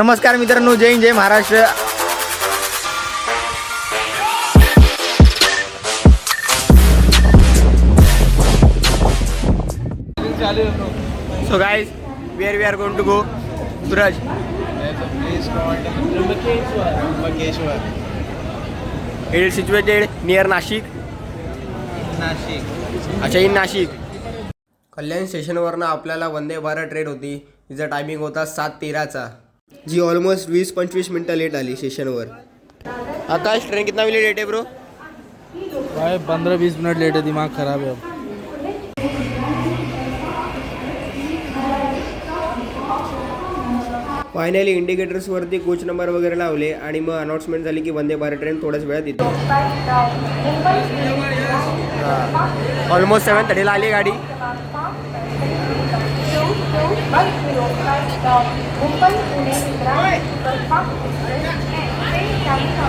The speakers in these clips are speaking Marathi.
नमस्कार मित्रांनो जय जय Maharashtra. So guys where we are going to go Suraj it is situated near Nashik Nashik अच्छा इन नाशिक कल्याण स्टेशनवरनं आपल्याला वंदे भारत ट्रेन होती. तिचा टायमिंग होता सात तेराचा. जी ऑलमोस्ट वीस पंचवीस मिनटं लेट आली स्टेशनवर आकाश ट्रेन कितना लेट है ब्रो भाई पंद्रह बीस मिनट लेट है दिमाग खराब है अब. फायनली इंडिकेटर्सवरती कोच नंबर वगैरे लावले आणि मग अनाऊन्समेंट झाली की वंदे भारत ट्रेन थोड्याच वेळात येते. ऑलमोस्ट सेवन थर्टीला आली गाडी. Mumbai Pune superfast express train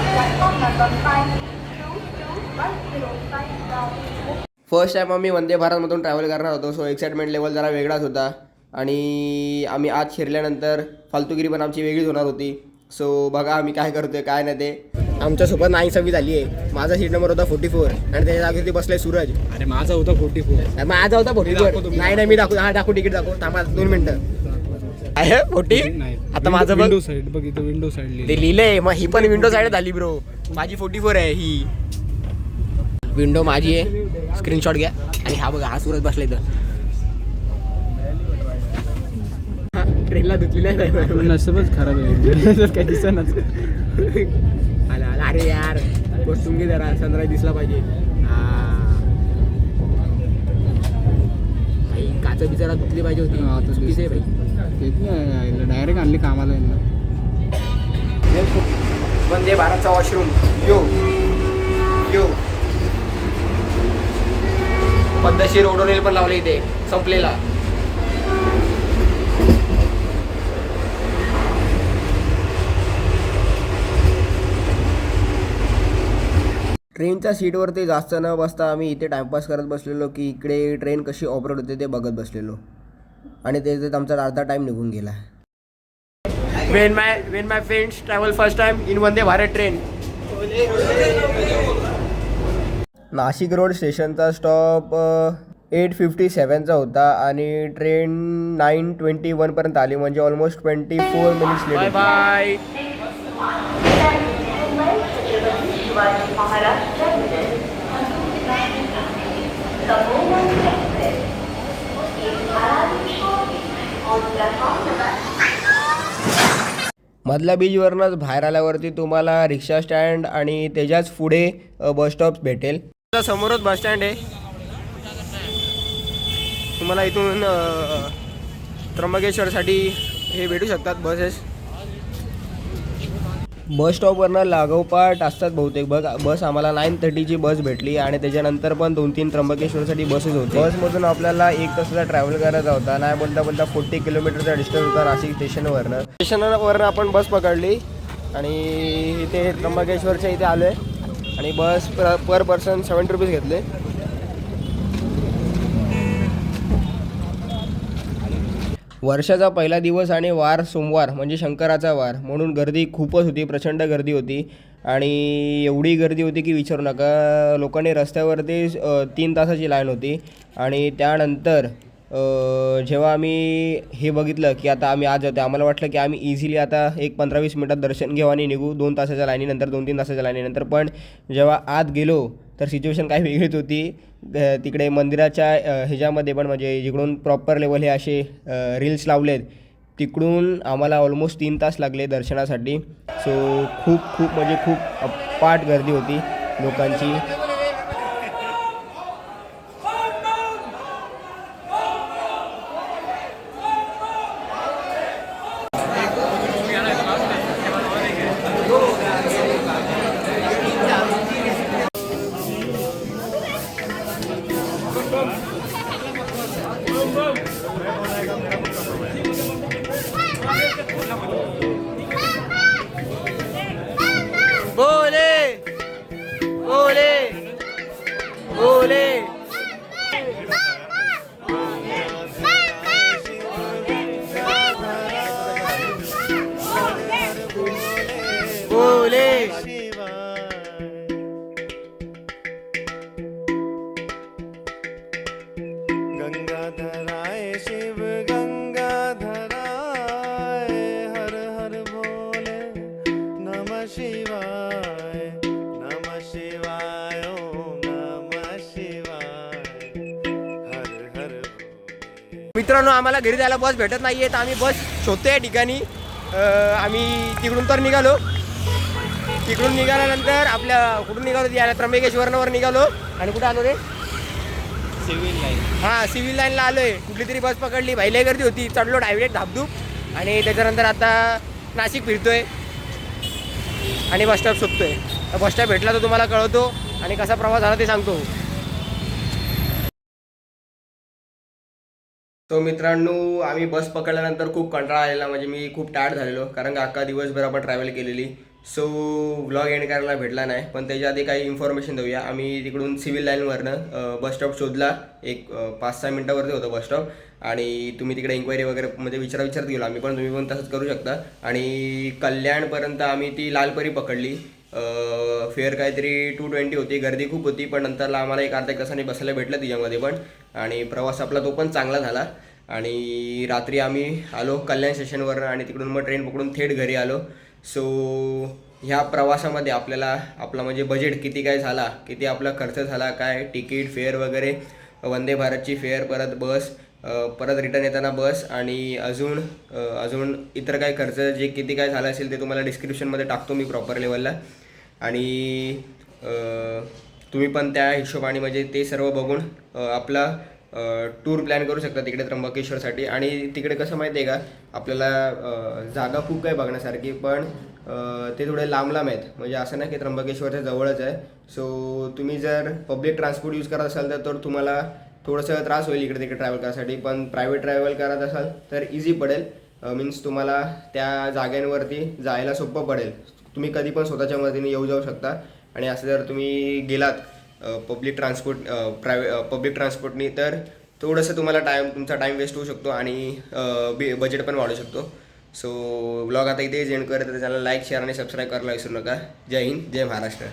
platform number five two two one zero five first time आम्ही वंदे भारतमधून ट्रॅव्हल करणार होतो. सो एक्साइटमेंट लेवल जरा वेगळाच होता. आणि आम्ही आज शिरल्यानंतर फालतुगिरी पण आमची वेगळीच होणार होती. सो बघा आम्ही काय करतोय काय नाही ते. आमच्यासोबत नाईन सव्वी झाली आहे. माझा सीट नंबर होता फोर्टी फोर आणि त्याच्या जागेवरती बसलाय सूरज. अरे माझा होता फोर्टी फोर माझा होता फोर्टी फोर नाही नाही मी दाखवू हा दाखवू तिकीट दाखवू. थांबा दोन मिनिटं. आहे फोर्टी आता माझं विंडो साईड बघ इथं विंडो साईड ते लिहिलंय मग ही पण विंडो साईड झाली ब्रो माझी फोर्टी फोर आहे ही. विंडो माझी आहे. स्क्रीनशॉट घ्या. आणि हा बघा हा सूरज बसला इथं. हा, ट्रेनला धुतली नाही. नसबच खराब आहे. काही दिसणार आला आला. अरे यार बसून घे जरा सनराईज दिसला पाहिजे. भाई काच बिचारा धुतली पाहिजे होती. चुकीचं आहे भाई डायरेक्ट आणली कामाला यांना. वंदे भारतचा वॉशरूम यो. यो. पद्धतशीर ओडोनेल पण लावले इथे. संपलेला. ट्रेनच्या सीटवरती जास्त न बसता आम्ही इथे टाइमपास करत बसलेलो की इकडे ट्रेन कशी ऑपरेट होते ते बघत बसलेलो. आणि त्याच्यात आमचा अर्धा टाईम निघून गेला. When my when my friends travel first time in Vande Bharat train Nashik road स्टेशनचा स्टॉप एट फिफ्टी सेवनचा होता आणि ट्रेन नाईन ट्वेंटी वनपर्यंत आली म्हणजे almost twenty four minutes late by मधल्या बीचवरनंच बाहेर आल्यावरती तुम्हाला रिक्षा स्टँड आणि त्याच्याच पुढे बस स्टॉप भेटेल. समोरच बस स्टँड आहे. तुम्हाला इथून त्र्यंबकेश्वरसाठी हे भेटू शकतात बसेस बस स्टॉपवरनं लागोपाठ असतात बहुतेक. बघ बस आम्हाला नाईन थर्टीची बस भेटली आणि त्याच्यानंतर पण दोन तीन त्र्यंबकेश्वरसाठी बसेस होते. बसमधून आपल्याला एक तासाचा ट्रॅव्हल करायचा होता नाही बोलता बोलता फोर्टी किलोमीटरचा डिस्टन्स होता नाशिक स्टेशनवरनं स्टेशनवरनं आपण बस पकडली आणि इथे त्र्यंबकेश्वरच्या इथे आलो आहे आणि bus per per person seventy rupees घेतले. वर्षाचा पहिला दिवस आणि वार सोमवार म्हणजे शंकराचा वार. म्हणून गर्दी खूपच होती प्रचंड गर्दी होती. आणि एवढी गर्दी होती की विचारू नका लोकांनी रस्त्यावरती तीन तासाची लाईन होती. आणि त्यानंतर जेव्हा आम्ही हे बघितलं की आता आम्ही आज जातो आम्हाला वाटलं की आम्ही इझिली आता एक पंधरा वीस मिनटात दर्शन घेऊ आणि निघू. दोन तासाच्या लाईनीनंतर दोन तीन तासाच्या लाईनीनंतर पण जेव्हा आत गेलो तर सिच्युएशन काही वेगळीच होती. तिकडे मंदिराच्या ह्याच्यामध्ये पण म्हणजे जिकडून प्रॉपर लेवल हे असे रील्स लावलेत तिकडून आम्हाला ऑलमोस्ट तीन तास लागले दर्शनासाठी. सो खूप खूप म्हणजे खूप अपाट गर्दी होती लोकांची. ¡Ole! ¡Ole! ¡Ole! ¡Ole! मित्रांनो आम्हाला घरी जायला बस भेटत नाहीये तर आम्ही बस शोधतोय या ठिकाणी. आम्ही तिकडून तर निघालो. तिकडून निघाल्यानंतर आपल्या कुठून निघालो याला त्र्यंबकेश्वरनावर निघालो. आणि कुठे आलो रे? Civil line. हां सिव्हिल लाईनला आलोय. कुठली तरी बस पकडली. भाईला गर्दी होती. चढलो डायरेक्ट धापधूप आणि त्याच्यानंतर आता नाशिक फिरतोय. आणि बस स्टॉप शोधतोय. बस स्टॉप भेटला तर तुम्हाला कळवतो. आणि कसा प्रवास झाला ते सांगतो. तो मित्रांनो आम्ही बस पकडल्यानंतर खूप कंटाळा आलेला. म्हणजे मी खूप टायर्ड झालेलो. कारण का अख्खा दिवसभर आपण ट्रॅव्हल केलेली. सो व्लॉग एंड करायला भेटला नाही. पण त्याच्या आधी काही इन्फॉर्मेशन देऊया. आम्ही तिकडून सिव्हिल लाईनवरनं बस स्टॉप शोधला. एक पाच सहा मिनटावरती होतं बस स्टॉप आणि तुम्ही तिकडे इन्क्वायरी वगैरे म्हणजे विचारा विचारत गेलो. आम्ही पण तुम्ही पण तसंच करू शकता. आणि कल्याणपर्यंत आम्ही ती लालपरी पकडली. फेअर काहीतरी टू ट्वेंटी होती गर्दी खूप होती पण नंतरला आम्हाला एक अर्ध्या एक तासाने बसायला भेटलं तिच्यामध्ये पण. आणि प्रवास आपला तो पण चांगला झाला. आणि रात्री आम्ही आलो कल्याण स्टेशनवर आणि तिकडून मग ट्रेन पकडून थेट घरी आलो. सो ह्या प्रवासामध्ये आपल्याला आपला म्हणजे बजेट किती काय झाला किती आपला खर्च झाला काय तिकीट फेअर वगैरे वंदे भारतची फेअर परत बस परत रिटर्न येताना बस आणि अजून अजून इतर काय खर्च जे किती काय झालं असेल ते तुम्हाला डिस्क्रिप्शनमध्ये टाकतो मी प्रॉपर लेवलला आणि तुम्ही पण त्या हिशोबाने म्हणजे ते सर्व बघून आपला टूर प्लॅन करू शकता तिकडे त्र्यंबकेश्वरसाठी. आणि तिकडे कसं माहिती आहे का आपल्याला जागा खूप काही बघण्यासारखी पण ते थोडे लांब लांब आहेत. म्हणजे असं नाही की त्र्यंबकेश्वरच्या जवळच आहे. सो तुम्ही जर पब्लिक ट्रान्सपोर्ट यूज करत असाल तर तुम्हाला थोडंसं त्रास होईल इकडे तिकडे ट्रॅव्हल करायसाठी पण प्रायव्हेट ट्रॅव्हल करत असाल तर इझी पडेल. मीन्स तुम्हाला त्या जाग्यांवरती जायला सोपं पडेल. तुम्ही कधी पण स्वतःच्या मदतीने येऊ जाऊ शकता. आणि असं जर तुम्ही गेलात पब्लिक ट्रान्सपोर्ट प्रायव्हे पब्लिक ट्रान्सपोर्टनी तर थोडंसं तुम्हाला टाईम तुमचा टाईम वेस्ट होऊ शकतो आणि बजेट पण वाढू शकतो. सो ब्लॉग आता इथे एंड करत तर त्याला लाईक शेअर आणि सबस्क्राईब करायला विसरू नका. जय हिंद जय महाराष्ट्र.